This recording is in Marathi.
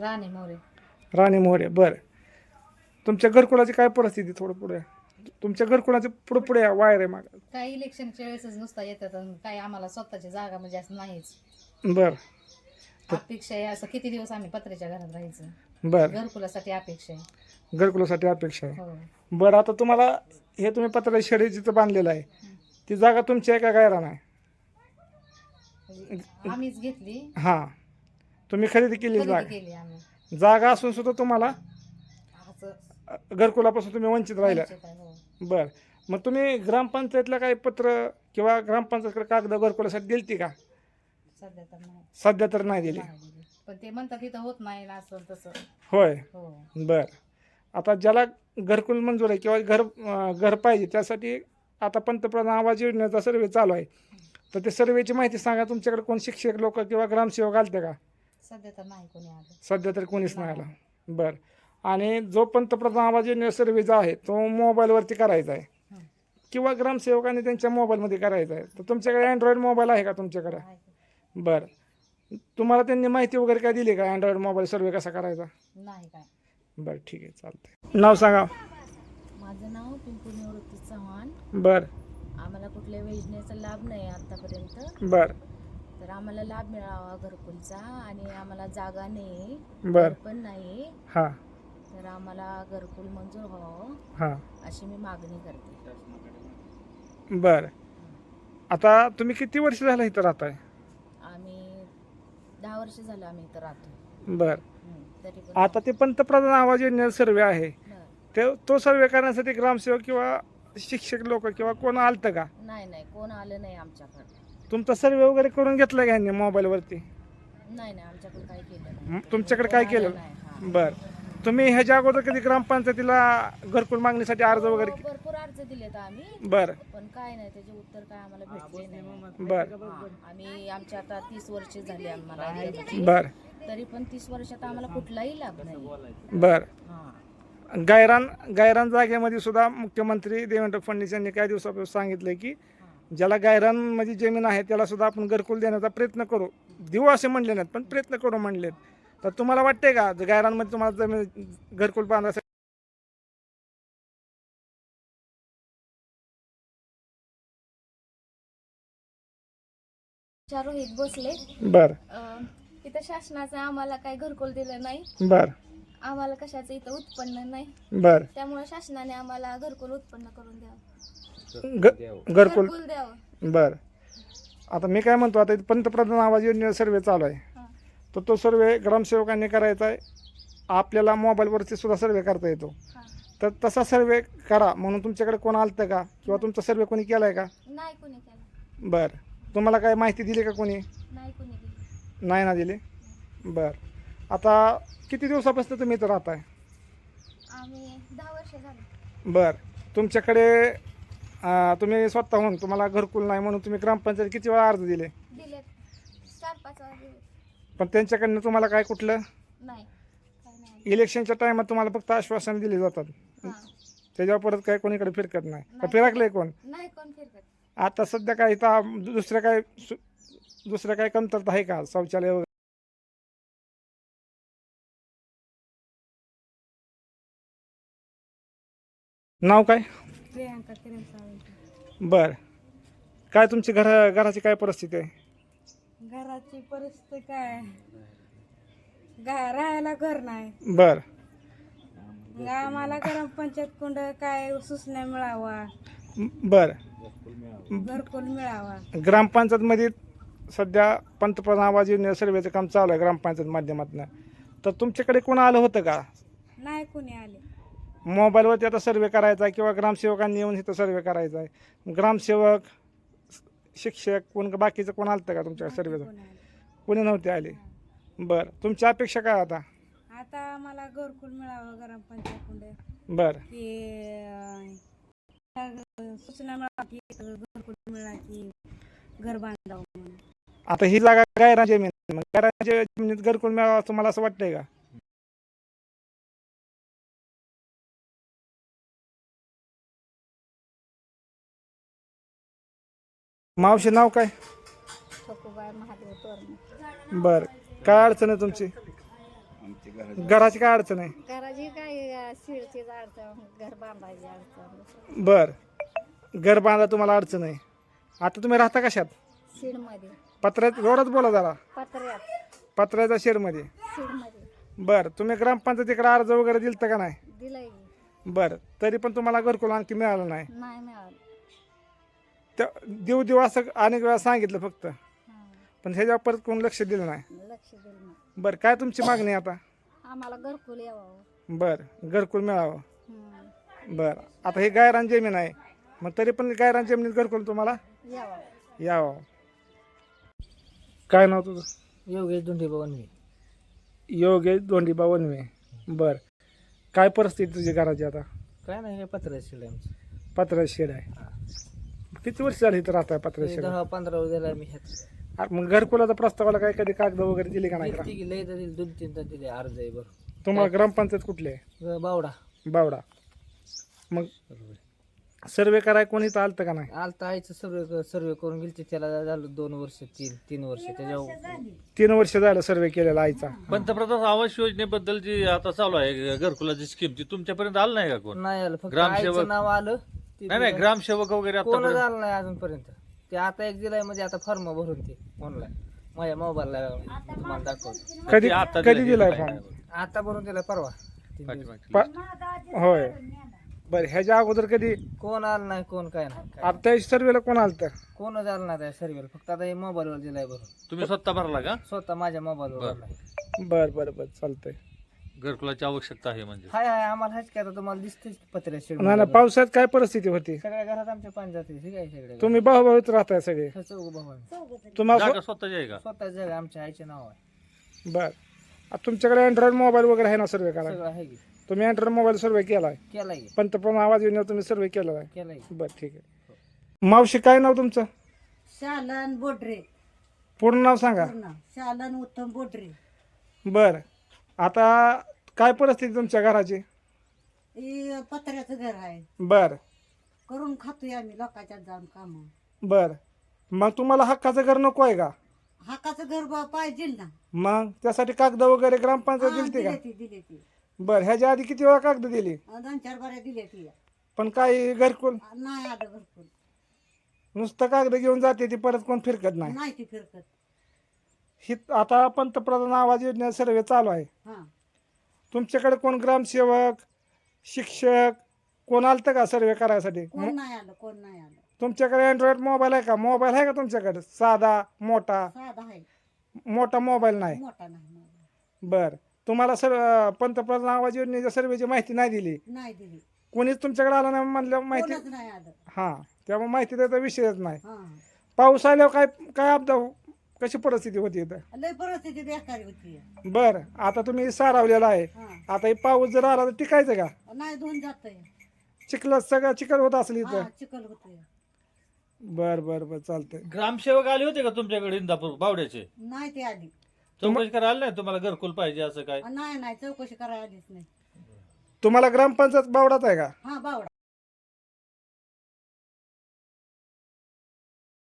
राणे मोरे. राणी मोहरे बरं. तुमच्या घरकुलाची काय परिस्थिती थोडं पुढे? तुमच्या घरकुलाचे पुढे पुढे या, वायर आहे माग. काही इलेक्शनच्या वेळेसच नुसता येतात आणि काही आम्हाला स्वतःची जागा म्हणजे असं नाहीच. बरं. अपेक्षा आहे असं किती दिवस आम्ही पत्र्याच्या घरात राहायचं? बरं. घरकुलासाठी अपेक्षा आहे. घरकुलासाठी अपेक्षा आहे. हो. बरं आता तुम्हाला हे तुम्ही पत्र शेडी जिथं बांधलेलं आहे ती जागा तुमची आहे का गायरान आहे म्हणजे आम्हीच घेतली. हां. तुम्ही खरेदी केली खरेदी जागा केली आम्ही. जागा असून सुद्धा तुम्हाला असं अ, घरकुलापासून तुम्ही वंचित राहिल्या वंचित आहे, हो. बरं. मग तुम्ही ग्रामपंचायतला काही पत्र किंवा ग्रामपंचायतकडे कागद घरकुलासाठी दिलती का? सध्या तर नाही. सध्या तर नाही दिली. नाही दिली. पण ते म्हणतात तिथं होत नाही ना असं तसं. होय. हो. बर. आता ज्याला घरकुल मंजूर आहे किंवा घर अं, घर पाहिजे त्यासाठी आता पंतप्रधान आवाज योजनेचा सर्वे चालू आहे. तर ते सर्वेची माहिती सांगा. तुमच्याकडे कोण शिक्षक लोक किंवा ग्रामसेवक आलते का? सध्या तर नाही कोणी आलं. सध्या तरी कोणीच नाही आला. बर. आणि जो पंतप्रधान आवाज योजने सर्वे जो आहे तो मोबाईलवरती करायचा आहे. हं. किंवा ग्रामसेवकांनी त्यांच्या मोबाईलमध्ये करायचा आहे. तर तुमच्याकडे अँड्रॉइड मोबाईल आहे का तुमच्याकडे. बरं. तुम्हाला त्यांनी माहिती वगैरे काय दिली का? अँड्रॉइड मोबाईल सर्वे कसा करायचा? नाही काय. बरं ठीक आहे चालतंय. नाव सांगा. माझं नाव पिंपू निवृत्ती चव्हाण. बरं. आम्हाला कुठल्या योजनेचा लाभ नाही आतापर्यंत. बरं. तर आम्हाला लाभ मिळावा घरकुलचा आणि आम्हाला जागा नाही बरं. घर पण नाही. हां. तर आम्हाला घरकुल मंजूर व्हावं हां. अशी मी मागणी करते. बरं. आता तुम्ही किती वर्ष झालं इथं राहताय? आम्ही दहा वर्ष झालं आम्ही इथं राहतो. बरं. हं, तरी पण आता ते पंतप्रधान आवाज योजनेचा सर्वे आहे. बरं. ते तो सर्वे करण्यासाठी ग्रामसेवक किंवा शिक्षक लोक किंवा कोण आलतं का? नाही नाही कोण आलं नाही आमच्याकडे. तुमचा सर्वे वगैरे करून घेतला का यांनी मोबाईलवरती? नाही नाही आमच्याकडे काय केलं म- तुमच्याकडे काय केलं? नाही, हां. बरं. तुम्ही ह्याच्या अगोदर कधी ग्रामपंचायतीला घरकुल मागणीसाठी अर्ज वगैरे हो, भरपूर अर्ज दिलेत आम्ही. बरं. पण काय नाही त्याचे उत्तर काय आम्हाला भेटले नाही. बरं. हा, आम्ही आमच्या आता तीस वर्ष झाली आम्हाला इथे. बरं. तरी पण तीस वर्षात आम्हाला कुठलाही लाभ नाही. बरं. हा. गायरान गायरान जागेमध्ये सुद्धा मुख्यमंत्री देवेंद्र फडणवीस यांनी काही दिवसापूर्वी सांगितलं की ज्याला गायरानमध्ये जमीन आहे त्याला सुद्धा आपण घरकुल देण्याचा प्रयत्न करू. देऊ असे म्हणले नाहीत पण प्रयत्न करू म्हणलेत. तर तुम्हाला वाटते का जर गायरानमध्ये तुम्हाला जमीन घरकुल बांधायसाठी रोहित भोसले बर. इथं शासनाचं आम्हाला काही घरकुल दिलं नाही. बर. आम्हाला कशाचं इथं उत्पन्न नाही. बर. त्यामुळे शासनाने आम्हाला घरकुल उत्पन्न करून द्यावं. ग- घरकुल द्यावं बर. आता मी काय म्हणतो आता इथं पंतप्रधान आवाज योजनेचा सर्वे चालू आहे. तर तो सर्वे ग्रामसेवकांनी करायचा आहे. आपल्याला मोबाईलवरती सुद्धा सर्वे करता येतो. तर तसा सर्वे करा. म्हणून तुमच्याकडे कोण आलतं का? किंवा तुमचा सर्वे कोणी केलाय का? नाही कोणी केलं. बर. तुम्हाला काय माहिती दिली का कोणी? नाही कोणी केलं नाही ना दिली? बर. आता किती दिवसापासून तुम्ही इथं राहताय? आम्ही दहा वर्ष झाली. बर. तुमच्याकडे तुम्ही स्वतःहून तुम्हाला घरकुल नाही म्हणून तुम्ही ग्रामपंचायत किती वेळा अर्ज दिले? दिलेत. चार पाच वेळा दिले पण त्यांच्याकडनं तुम्हाला काय कुठलं? नाही. काय नाही. इलेक्शनच्या टायमात तुम्हाला फक्त आश्वासन दिले जातात. हां. त्याच्यावर परत काय कोणीकडे फिरकत नाही. का फिरकलंय कोण? नाही कोण फिरकत. आता सध्या काय इथं दुसऱ्या काय सु- दुसऱ्या काय कमतरता आहे का? शौचालय वगैरे? नाव काय? प्रियांका किरण सावंत बर. काय तुमची घर घराची काय परिस्थिती आहे? घराची परिस्थिती काय? राहायला घर नाही. बर. मग आम्हाला ग्रामपंचायत कुंड काय सूचना मिळावा. बर. घरकुल मिळावा. ग्रामपंचायतमध्ये सध्या पंतप्रधान आवाज योजने सर्वेचं काम चालू आहे ग्रामपंचायत माध्यमातून. तर तुमच्याकडे कोण आलं होतं का? नाही कोणी आले. मोबाईलवरती आता सर्वे करायचा आहे किंवा ग्रामसेवकांनी येऊन इथं सर्वे करायचा आहे. ग्रामसेवक शिक्षक कोण बाकीचं कोण आलं का तुमच्या सर्वेचं? कोणी नव्हते आले? बरं तुमची अपेक्षा काय आता? आता आम्हाला घरकुल मिळावं ग्रामपंचायत बरं. की सूचना मिळावा घरकुल मिळा की घर बांधावं आता ही जागा गायरा जमीन. मग गायरा जमिनीत घरकुल मिळावा असं मला असं वाटतंय का? मावशी नाव काय? ठोकूबाई महादेव तोरणे. बर. काय अडचण आहे तुमची? घराची काय अडचण आहे? घराची काय शिडची अडचण घर बांधायची अडचण. बर. घर बांधा तुम्हाला अडचण आहे. आता तुम्ही राहता कशात? शिडमध्ये. पत्र्यात जोरात बोला जरा. पत्र्यात. पत्र्याच्या शेडमध्ये. शिडमध्ये. बर. तुम्ही ग्रामपंचायतीकडे अर्ज वगैरे दिलता का नाही? दिलंय बर. तरी पण तुम्हाला घरकुल आणखी मिळालं नाही. नाही मिळालं. त्या देऊ देऊ असं अनेक वेळा सांगितलं फक्त. पण ह्याच्यावर परत कोण लक्ष दिलं नाही. लक्ष दिलं नाही. बरं काय तुमची मागणी आहे आता? आम्हाला घरकुल यावं. बर घरकुल मिळावं. हं. बर आता हे गायरान जमीन आहे. मग तरी पण गायरान जमिनीत घरकुल तुम्हाला? यावं. यावं. काय नाव तुझं? योगेश दोंडे भवन योगेश दोंडीबा वनवे बर. काय परिस्थिती तुझी घराची आता? काय नाही हे पत्र शिल आमचं. पत्रा शेड आहे. किती वर्ष झाली इथं राहताय पत्रा ते शेड दहा पंधरा दिला मी ह्यात. मग घरकुलाचा प्रस्तावाला काय कधी कागद वगैरे दिली का नाही का? ती लय दिली दोन तीन तर दिले अर्ज आहे बरं. तुम्हाला ग्रामपंचायत कुठली आहे? ग- बावडा. बावडा. मग सर्वे कराय कोणी इथं आलतं का नाही? आलता आईचं सर्वे सर्वे करून गेलते त्याला झालं दोन वर्ष तीन तीन वर्ष त्याच्या तीन वर्ष झालं सर्वे केलेला आईचा. पंतप्रधान आवास योजनेबद्दल जी आता चालू आहे घरकुलाची स्कीम ती तुमच्यापर्यंत आलं नाही का कोण? नाही आलं फक्त ग्रामसेवक- आईचं नाव आलं ते नाही नाही. ग्रामसेवक वगैरे कोणच आता आलं नाही अजूनपर्यंत? ते आता एक दिलाय म्हणजे आता फॉर्म भरून ते ऑनलाईन माझ्या मोबाईलला तुम्हाला दाखवतो. कधी आता कधी दिलं, दिलाय हे फॉर्म. आता भरून दिलाय परवा. तीन दिवस. पाठीमागे. होय. बरं ह्याच्या अगोदर कधी? कोण आलं नाही कोण काय नाही काय. आता सर्वेला कोण आलतं कोणच आलं नाही. त्या सर्वेला फक्त आता हे मोबाईलवर दिलाय भरून. तुम्ही स्वतः भरला का? स्वतः माझ्या मोबाईलवर बरं. भरलाय. बर बर बर चालतंय. घरकुलाची आवश्यकता आहे म्हणजे. हाय हाय आम्हाला हाच काय आता तुम्हाला दिसते पत्र्या शेड नाही नाही पावसाळ्यात काय परिस्थिती होती? सगळ्या घरात आमच्या पाणी जाते ठीक आहे सगळ्या तुम्ही भाऊभाऊत राहताय सगळे. घरात. चौघ भाऊ आम्ही. तुम्हाला जागा स्वतःची आहे का? स्वतः जग आमच्या आईचे नाव आहे. बर. तुमच्याकडे अँड्रॉइड मोबाईल वगैरे आहे ना सर्वे करा सगळं आहे की. तुम्ही अँड्रॉइड मोबाईल सर्वे केलाय? केलाय की. पंतप्रधान आवाज योजनेवर तुम्ही सर्वे केलेला आहे केलाय की. बरं ठीक आहे. मावशी काय नाव तुमचं? शालन बोडरे. पूर्ण नाव सांगा. शालन उत्तम बोडरे. बर. आता काय परिस्थिती तुमच्या घराची? हे पत्र्याचं घर आहे. बर. करून खातोय आम्ही लोकांच्यात जाऊन काम. बर. मग तुम्हाला हक्काचं घर नको आहे का? हाकाचं घर बा पाहिजे ना. मग त्यासाठी कागद वगैरे ग्रामपंचायत हा, का? दिले ती दिले ती बर ह्याच्या आधी किती वेळा कागद दिली? दोन चार बऱ्या दिले ती पण काही घरकुल नाही आलं भरपूर नुसतं कागद घेऊन जाते ती परत कोण फिरकत नाही. नाही ती फिरकत. ही आता पंतप्रधान आवाज योजना सर्वे चालू आहे. हा. तुमच्याकडे कोण ग्रामसेवक शिक्षक कोण आलतं का सर्वे करायसाठी? कोण नाही आलं कोण नाही आलं. तुमच्याकडे अँड्रॉइड मोबाईल आहे का? मोबाईल आहे का तुमच्याकडे? साधा मोठा? साधा आहे. मोठा मोबाईल नाही? मोठा नाही मोबाईल. बर. तुम्हाला सर पंतप्रधान आवाज योजनेच्या सर्वेची माहिती नाही दिली? नाही दिली. कोणीच तुमच्याकडे आलं नाही म्हणलं माहिती? कोणच नाही आलं. हां. त्यामुळे माहिती द्यायचा विषयच नाही. हा. पाऊस आल्यावर काय काय आपदा कशी परिस्थिती होती इथं? लय परिस्थिती बेकारी होती. बर आता तुम्ही सारावलेला आहे. हा. आता हे पाऊस जर आला तर टिकायचं का? नाही धुवून जातंय. चिखल सगळं चिखल होत असेल हा इथं चिखल होतोय. बर बर बर चालतंय. ग्रामसेवक आले होते का तुमच्याकडे इंदापूर बावड्याचे? नाही ते आली. चौकशी करायला आले नाही तुम्हाला घरकुल पाहिजे असं काय? नाही नाही चौकशी करायला आलीच नाही. तुम्हाला ग्रामपंचायत बावडाच आहे का? हा बावडा.